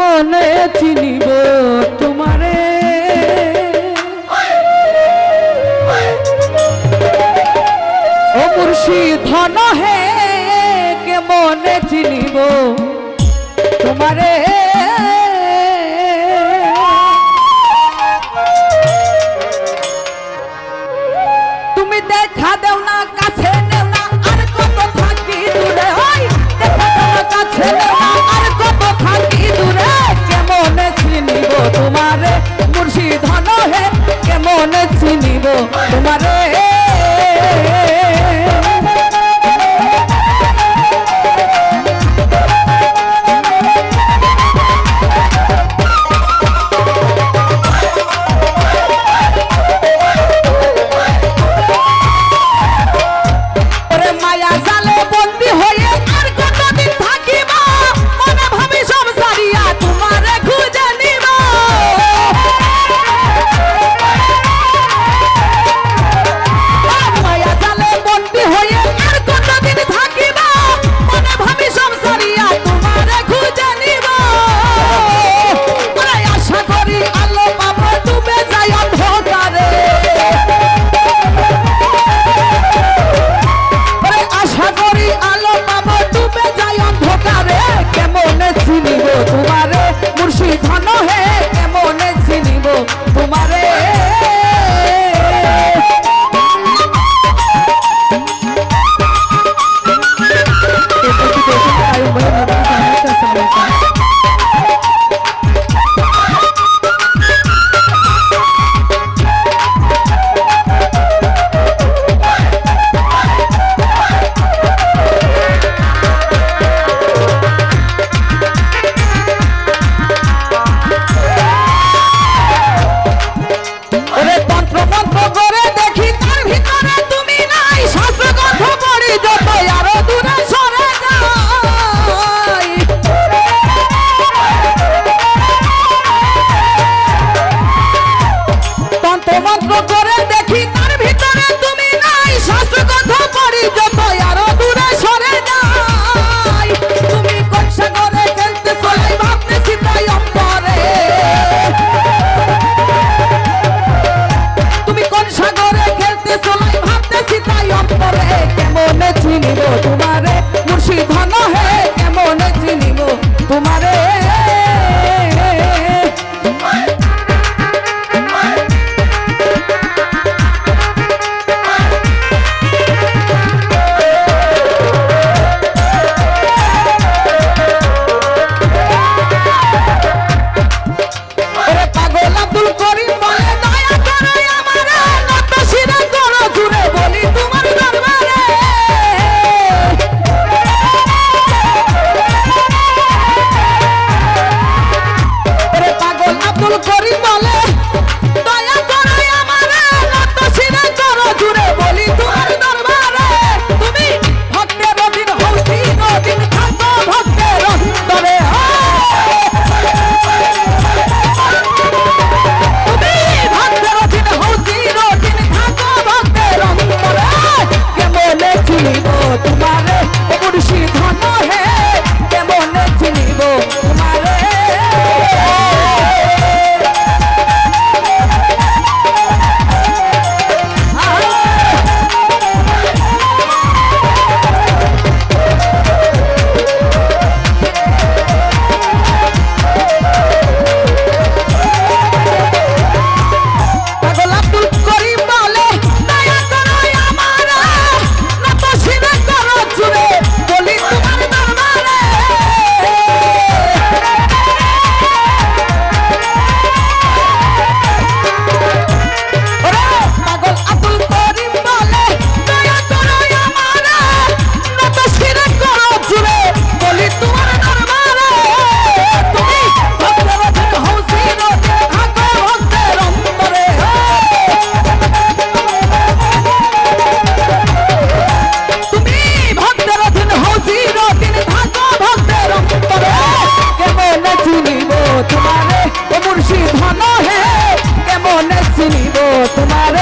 মনে চিনিব তোমারে। ও মুর্শি ধন হে কে মনে চিনিব তোমারে? তুমি দেখা দেও না কেমনে চিনিব তোমারে চিনিব তোমারে